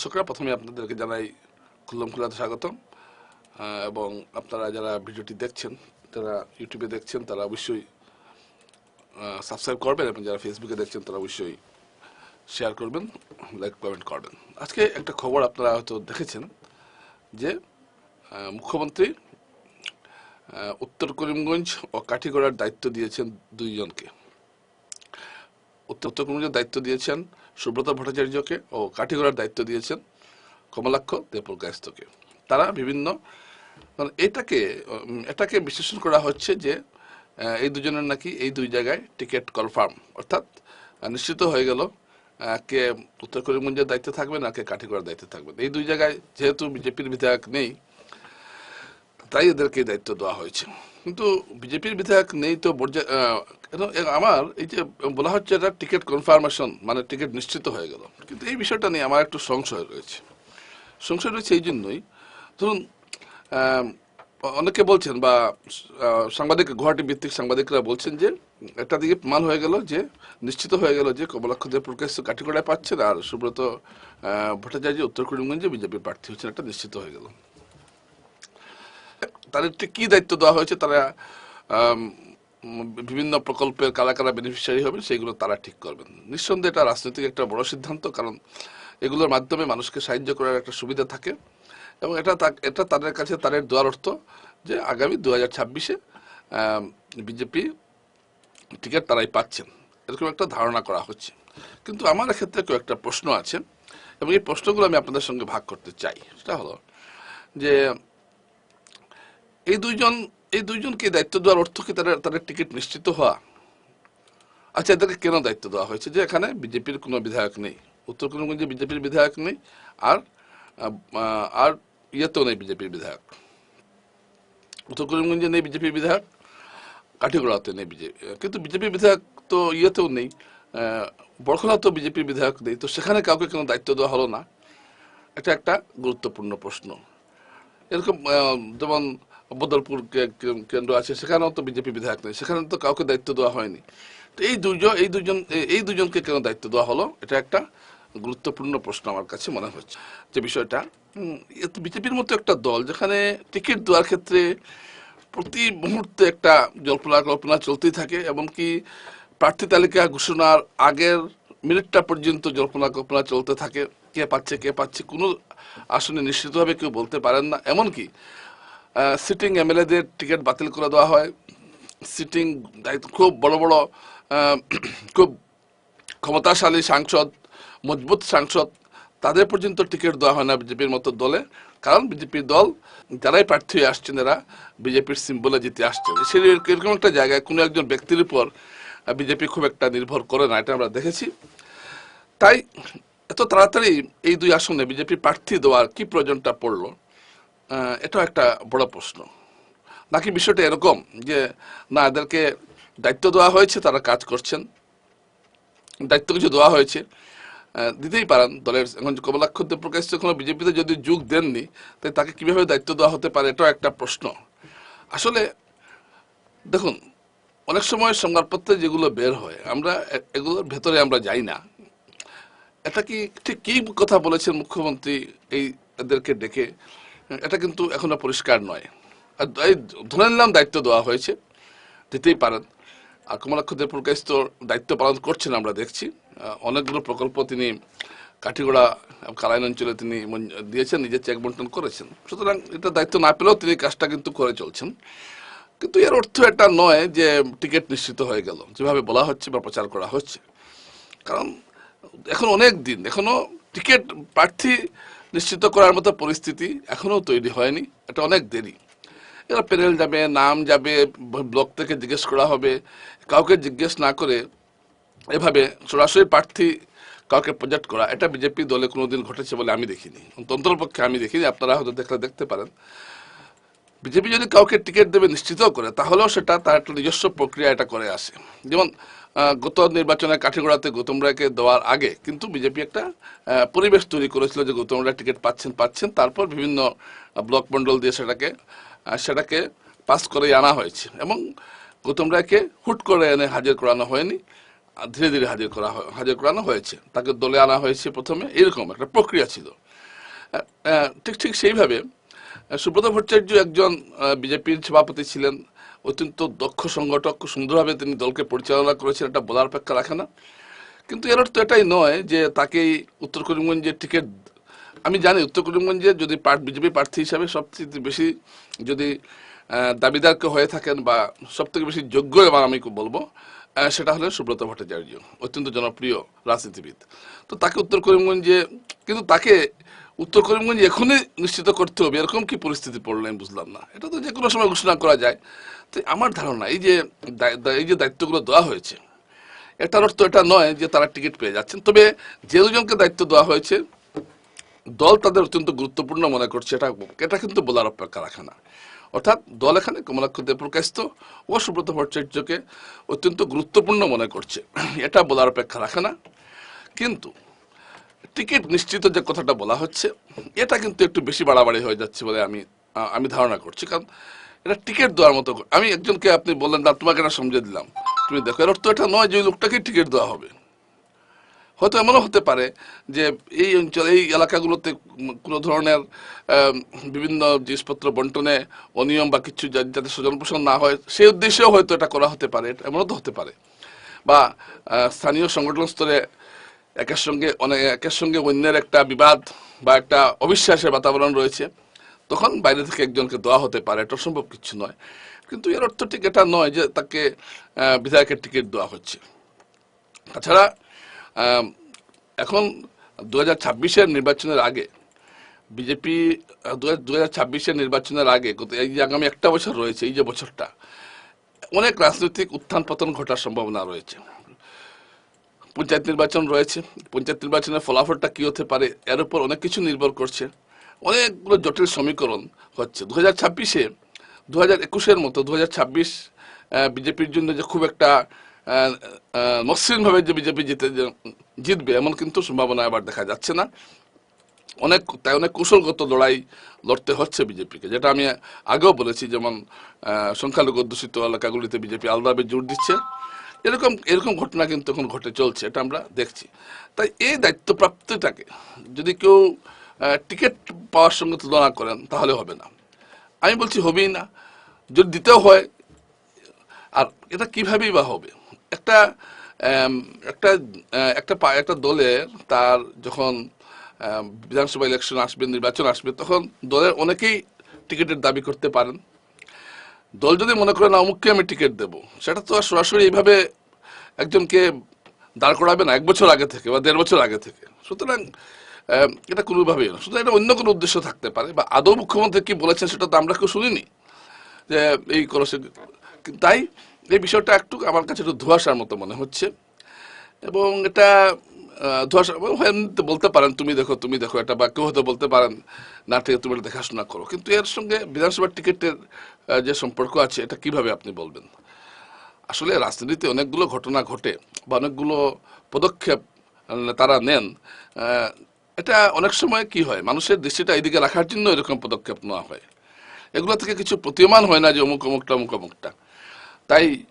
দর্শকরা প্রথমে আপনাদেরকে জানাই খুল্লম খুল্লাতে স্বাগতম এবং আপনারা যারা ভিডিওটি দেখছেন, যারা ইউটিউবে দেখছেন, তারা অবশ্যই সাবস্ক্রাইব করবেন এবং যারা ফেসবুকে দেখছেন, তারা অবশ্যই শেয়ার করবেন লাইক কমেন্ট করবেন। আজকে একটা খবর আপনারা হয়তো দেখেছেন যে মুখ্যমন্ত্রী উত্তর করিমগঞ্জ ও কাঠিগড়ার দায়িত্ব দিয়েছেন দুইজনকে। উত্তর করিমগঞ্জের দায়িত্ব দিয়েছেন সুব্রত ভট্টাচার্যকে ও কাঠিগড়ার দায়িত্ব দিয়েছেন কমলাক্ষ দেবপ্রকাশকে। তারা বিভিন্ন মানে এটাকে এটাকে বিশ্লেষণ করা হচ্ছে যে এই দুজনের নাকি এই দুই জায়গায় টিকিট কনফার্ম, অর্থাৎ নিশ্চিত হয়ে গেল কে উত্তর করিমগঞ্জের দায়িত্বে থাকবেন আর কে কাঠিগড়ার দায়িত্বে থাকবেন এই দুই জায়গায় যেহেতু বিজেপির বিধায়ক নেই তাই এদেরকে দায়িত্ব দেওয়া হয়েছে। কিন্তু বিজেপির বিধায়ক নেই তো আমার এই যে বলা হচ্ছে এটা টিকিট কনফার্মেশন মানে টিকিট নিশ্চিত হয়ে গেল। কিন্তু এই বিষয়টা নিয়ে আমার একটু সংশয় রয়েছে। সংশয় রয়েছে এই জন্যই, ধরুন অনেকে বলছেন বা সাংবাদিক, গুয়াহাটি ভিত্তিক সাংবাদিকরা বলছেন যে, একটা দিকে প্রমাণ হয়ে গেল যে, নিশ্চিত হয়ে গেল যে কমলাক্ষ দেব প্রকাশ কাঠিগড়ায় পাচ্ছেন আর সুব্রত ভট্টাচার্য উত্তর করিমগঞ্জে বিজেপির প্রার্থী হচ্ছেন, একটা নিশ্চিত হয়ে গেল। তাদের কি দায়িত্ব দেওয়া হয়েছে, তারা বিভিন্ন প্রকল্পের কারা কারা বেনিফিশিয়ারি হবেন সেইগুলো তারা ঠিক করবেন। নিঃসন্দেহে এটা রাজনৈতিক একটা বড় সিদ্ধান্ত, কারণ এগুলোর মাধ্যমে মানুষকে সাহায্য করার একটা সুবিধা থাকে। এবং এটা এটা তাদের কাছে তাদের দেওয়ার অর্থ যে আগামী দু হাজার ছাব্বিশে বিজেপি টিকিট তারাই পাচ্ছেন। এরকম একটা ধারণা করা হচ্ছে। কিন্তু আমার ক্ষেত্রে কয়েকটা প্রশ্ন আছে, এবং এই প্রশ্নগুলো আমি আপনাদের সঙ্গে ভাগ করতে চাই। সেটা হলো যে এই দুইজন এই দুইজনকে দায়িত্ব দেওয়ার অর্থ কি তাদের তাদের টিকিট নিশ্চিত হওয়া? আচ্ছা এদেরকে কেন দায়িত্ব দেওয়া হয়েছে যে এখানে বিজেপির কোনো বিধায়ক নেই? উত্তর করিমগঞ্জে বিজেপির বিধায়ক নেই আর আর ইয়েতেও নেই বিজেপির বিধায়ক। উত্তর করিমগঞ্জে নেই বিজেপির বিধায়ক কাঠিগড়াতে নেই বিজেপি কিন্তু বিজেপির বিধায়ক তো ইয়েতেও নেই আহ, বড়খলাতেও বিজেপির বিধায়ক নেই তো সেখানে কাউকে কেন দায়িত্ব দেওয়া হলো না? এটা একটা গুরুত্বপূর্ণ প্রশ্ন। এরকম যেমন বদলপুর কেন্দ্র আছে, সেখানেও তো বিজেপি বিধায়ক নেই, সেখানে তো কাউকে দায়িত্ব দেওয়া হয়নি। তো এই দুজন এই দুজন, এই দুজনকে কেন দায়িত্ব দেওয়া হলো, এটা একটা গুরুত্বপূর্ণ প্রশ্ন আমার কাছে মনে হচ্ছে। যে বিষয়টা বিজেপির মতো একটা দল, যেখানে টিকিট দেওয়ার ক্ষেত্রে প্রতি মুহূর্তে একটা জল্পনা কল্পনা চলতেই থাকে, এমনকি প্রার্থী তালিকা ঘোষণার আগের মিনিটটা পর্যন্ত জল্পনা কল্পনা চলতে থাকে, কে পাচ্ছে কে পাচ্ছে, কোনো আসনে নিশ্চিতভাবে কেউ বলতে পারেন না। এমনকি সিটিং এমএলএদের টিকিট বাতিল করে দেওয়া হয়। সিটিং দায়িত্ব খুব বড় বড় খুব ক্ষমতাশালী সাংসদ, মজবুত সাংসদ, তাদের পর্যন্ত টিকিট দেওয়া হয় না বিজেপির মতো দলে। কারণ বিজেপির দল, যারাই প্রার্থী হয়ে আসছেন এরা বিজেপির সিম্বলে জিতে আসছেন। সেই এরকম একটা জায়গায় কোনো একজন ব্যক্তির উপর বিজেপি খুব একটা নির্ভর করে না, এটা আমরা দেখেছি। তাই এত তাড়াতাড়ি এই দুই আসনে বিজেপি প্রার্থী দেওয়ার কি প্রয়োজনটা পড়ল? এটাও একটা বড় প্রশ্ন। নাকি বিষয়টা এরকম যে, না, এদেরকে দায়িত্ব দেওয়া হয়েছে, তারা কাজ করছেন। দায়িত্ব কিছু দেওয়া হয়েছে। দিতেই পারেন দলের এখন কমলাক্ষ প্রকাশ কোনো বিজেপিতে যদি যোগ দেননি, তাই তাকে কীভাবে দায়িত্ব দেওয়া হতে পারে, এটাও একটা প্রশ্ন। আসলে, দেখুন, অনেক সময় সংবাদপত্রে যেগুলো বের হয়, আমরা এগুলোর ভেতরে আমরা যাই না। এটা কি, ঠিক কী কথা বলেছেন মুখ্যমন্ত্রী এই এদেরকে ডেকে? এটা কিন্তু এখনও পরিষ্কার নয়। আর ধরে নিলাম দায়িত্ব দেওয়া হয়েছে, দিতেই পারেন। আর কমলাক্ষ দেব প্রকাশ তো দায়িত্ব পালন করছেন, আমরা দেখছি। অনেকগুলো প্রকল্প তিনি কাঠিগোড়া কালাইন অঞ্চলে তিনি দিয়েছেন, নিজের চেক বন্টন করেছেন। সুতরাং এটা দায়িত্ব না পেলেও তিনি কাজটা কিন্তু করে চলছেন। কিন্তু এর অর্থ এটা নয় যে টিকিট নিশ্চিত হয়ে গেল, যেভাবে বলা হচ্ছে বা প্রচার করা হচ্ছে। কারণ এখন অনেক দিন এখনও টিকিট প্রার্থী নিশ্চিত করার মতো পরিস্থিতি এখনও তৈরি হয়নি, এটা অনেক দেরি। এরা প্যানেল যাবে, নাম যাবে, ব্লক থেকে জিজ্ঞেস করা হবে, কাউকে জিজ্ঞেস না করে এভাবে সরাসরি প্রার্থী কাউকে প্রজেক্ট করা, এটা বিজেপি দলে কোনোদিন ঘটেছে বলে আমি দেখিনি তন্ত্রপক্ষে আমি দেখিনি, আপনারা হয়তো দেখলে দেখতে পারেন। বিজেপি যদি কাউকে টিকিট দেবে নিশ্চিত করে, তাহলেও সেটা তার একটা নিজস্ব প্রক্রিয়া এটা করে আসে। যেমন গত নির্বাচনে কাঠিগড়াতে গৌতম রায়কে দেওয়ার আগে কিন্তু বিজেপি একটা পরিবেশ তৈরি করেছিল যে গৌতম রায় টিকিট পাচ্ছেন পাচ্ছেন। তারপর বিভিন্ন ব্লক মন্ডল দিয়ে সেটাকে সেটাকে পাস করে আনা হয়েছে। এবং গৌতম রায়কে হুট করে এনে হাজির করানো হয়নি। ধীরে ধীরে হাজির করা হাজির করানো হয়েছে। তাকে দলে আনা হয়েছে প্রথমে। এরকম একটা প্রক্রিয়া ছিল। ঠিক ঠিক সেইভাবে সুব্রত ভট্টাচার্য একজন বিজেপির সভাপতি ছিলেন। অত্যন্ত দক্ষ সংগঠক খুব সুন্দরভাবে তিনি দলকে পরিচালনা করেছেন এটা বলার অপেক্ষা রাখে না। কিন্তু এর অর্থ এটাই নয় যে তাকেই উত্তর করিমগঞ্জের টিকিট আমি জানি উত্তর করিমগঞ্জে যদি বিজেপি প্রার্থী হিসাবে সবচেয়ে বেশি যদি আহ, দাবিদার কেউ হয়ে থাকেন বা সব থেকে বেশি যোগ্য এবার আমি বলব সেটা হলো সুব্রত ভট্টাচার্য অত্যন্ত জনপ্রিয় রাজনীতিবিদ। তো তাকে উত্তর করিমগঞ্জে কিন্তু তাকে উত্তর করিমগঞ্জে এখনই নিশ্চিত করতে হবে এরকম কি পরিস্থিতি পড়ল আমি বুঝলাম না। এটা তো যে কোনো সময় ঘোষণা করা যায়। তো, আমার ধারণা, এই যে এই যে দায়িত্বগুলো দেওয়া হয়েছে, এটার অর্থ এটা নয় যে তারা টিকিট পেয়ে যাচ্ছেন। তবে যে দুজনকে দায়িত্ব দেওয়া হয়েছে, দল তাদের অত্যন্ত গুরুত্বপূর্ণ মনে করছে, এটা এটা কিন্তু বলার অপেক্ষা রাখে না অর্থাৎ দল এখানে কমলাক্ষ দেবপ্রকাশিত ও সুব্রত ভট্টাচার্যকে অত্যন্ত গুরুত্বপূর্ণ মনে করছে, এটা বলার অপেক্ষা রাখে না। কিন্তু টিকিট নিশ্চিত যে কথাটা বলা হচ্ছে, এটা কিন্তু একটু বেশি বাড়াবাড়ি হয়ে যাচ্ছে বলে আমি আমি ধারণা করছি। কারণ এটা টিকিট দেওয়ার মতো আমি একজনকে আপনি বললেন না তোমাকে এটা সমঝে দিলাম। তুমি দেখো, এর অর্থ এটা নয় যে ওই লোকটাকে টিকিট দেওয়া হবে। হয়তো এমনও হতে পারে যে এই অঞ্চল, এই এলাকাগুলোতে কোনো ধরনের বিভিন্ন জিনিসপত্র বন্টনে, অনিয়ম বা কিছু যাতে স্বজন পোষণ না হয়, সেই উদ্দেশ্যেও হয়তো এটা করা হতে পারে এমনও তো হতে পারে। বা স্থানীয় সংগঠন স্তরে একের সঙ্গে অনেক একের সঙ্গে অন্যের একটা বিবাদ বা একটা অবিশ্বাসের বাতাবরণ রয়েছে। তখন বাইরে থেকে একজনকে দেওয়া হতে পারে, এটা সম্ভব কিছু নয়। কিন্তু এর অর্থ ঠিক এটা নয় যে তাকে বিধায়কের টিকিট দেওয়া হচ্ছে। তাছাড়া এখন দু হাজার ছাব্বিশের নির্বাচনের আগে, বিজেপি দু হাজার ছাব্বিশের নির্বাচনের আগে এই যে আগামী একটা বছর রয়েছে, এই যে বছরটা, অনেক রাজনৈতিক উত্থান পতন ঘটার সম্ভাবনা রয়েছে। পঞ্চায়েত নির্বাচন রয়েছে। পঞ্চায়েত নির্বাচনের ফলাফলটা কি হতে পারে, এর উপর অনেক কিছু নির্ভর করছে। অনেকগুলো জটিল সমীকরণ হচ্ছে। দু হাজার ছাব্বিশে দু হাজার একুশের মতো দু হাজার ছাব্বিশ বিজেপির জন্য যে খুব একটা মসৃণভাবে যে বিজেপি জিতে জিতবে, এমন কিন্তু সম্ভাবনা আবার দেখা যাচ্ছে না। অনেক, তাই অনেক কৌশলগত লড়াই লড়তে হচ্ছে বিজেপিকে, যেটা আমি আগেও বলেছি, যেমন সংখ্যালঘু অধ্যুষিত এলাকাগুলিতে বিজেপি আলাদাভাবে জোর দিচ্ছে। এরকম এরকম ঘটনা কিন্তু এখন ঘটে চলছে, এটা আমরা দেখছি। তাই এই দায়িত্বপ্রাপ্তিটাকে যদি কেউ টিকিট পাওয়ার সঙ্গে তুলনা করেন, তাহলে হবে না। আমি বলছি হবেই না। যদি দিতেও হয়, আর এটা কীভাবেই বা হবে? একটা একটা একটা একটা দলের তার যখন বিধানসভা ইলেকশন আসবে, নির্বাচন আসবে, তখন দলের অনেকেই টিকিটের দাবি করতে পারেন। দল যদি মনে করেন অমুককে আমি টিকিট দেব, সেটা তো আর সরাসরি এইভাবে একজনকে দাঁড় করাবে না, এক বছর আগে থেকে বা দেড় বছর আগে থেকে। সুতরাং এটা কোনোভাবেই না। শুধু এটা অন্য কোনো উদ্দেশ্য থাকতে পারে, বা আদৌ মুখ্যমন্ত্রী কি বলেছেন সেটা তো আমরা কেউ শুনিনি যে এই করছে তাই এই বিষয়টা একটু আমার কাছে একটু ধোঁয়াশার মতো মনে হচ্ছে। এবং এটা ধোঁয়াশা হয় বলতে পারেন, তুমি দেখো তুমি দেখো এটা, বা কেউ হয়তো বলতে পারেন, না, ঠিক তুমি এটা দেখাশোনা করো। কিন্তু এর সঙ্গে বিধানসভার টিকিটের যে সম্পর্ক আছে, এটা কীভাবে আপনি বলবেন? আসলে রাজনীতিতে অনেকগুলো ঘটনা ঘটে, বা অনেকগুলো পদক্ষেপ তারা নেন এটা অনেক সময় কি হয়, মানুষের দৃষ্টিটা এইদিকে রাখার জন্য এরকম পদক্ষেপ নেওয়া হয়। এগুলো থেকে কিছু প্রতীয়মান হয় না যে অমুক অমুকটা অমুক, অমুকটা। তাই,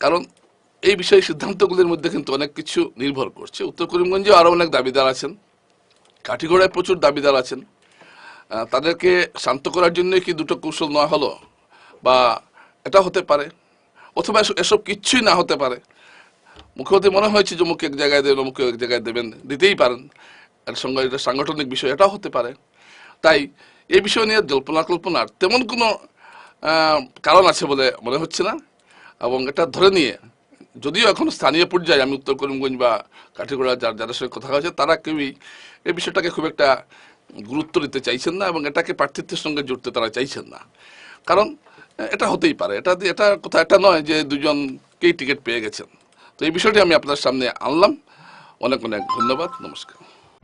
কারণ এই বিষয়ে সিদ্ধান্তগুলির মধ্যে কিন্তু অনেক কিছু নির্ভর করছে। উত্তর করিমগঞ্জে আরও অনেক দাবিদার আছেন। কাঠিগড়ায় প্রচুর দাবিদার আছেন। তাদেরকে শান্ত করার জন্যই কি দুটো কৌশল নেওয়া হলো? বা এটা হতে পারে, অথবা এসব- এসব কিচ্ছুই না হতে পারে। মুখ্যমন্ত্রী মনে হয়েছে যে মুখ এক জায়গায় দেবেন অমুক এক জায়গায় দেবেন, দিতেই পারেন। এর সঙ্গে এটা সাংগঠনিক বিষয়, এটাও হতে পারে। তাই এই বিষয় নিয়ে জল্পনা কল্পনার তেমন কোনো কারণ আছে বলে মনে হচ্ছে না। এবং এটা ধরে নিয়ে, যদিও এখন স্থানীয় পর্যায়ে আমি উত্তর করিমগঞ্জ বা কাঠিগড়া যার যাদের সঙ্গে কথা হয়েছে, তারা কেউই এই বিষয়টাকে খুব একটা গুরুত্ব দিতে চাইছেন না এবং এটাকে প্রার্থিত্বের সঙ্গে জুড়তে তারা চাইছেন না। কারণ, এটা হতেই পারে। এটা এটা কথা এটা নয় যে দুজনকেই টিকিট পেয়ে গেছেন। তো এই বিষয়টি আমি আপনার সামনে আনলাম। অনেক অনেক ধন্যবাদ। নমস্কার।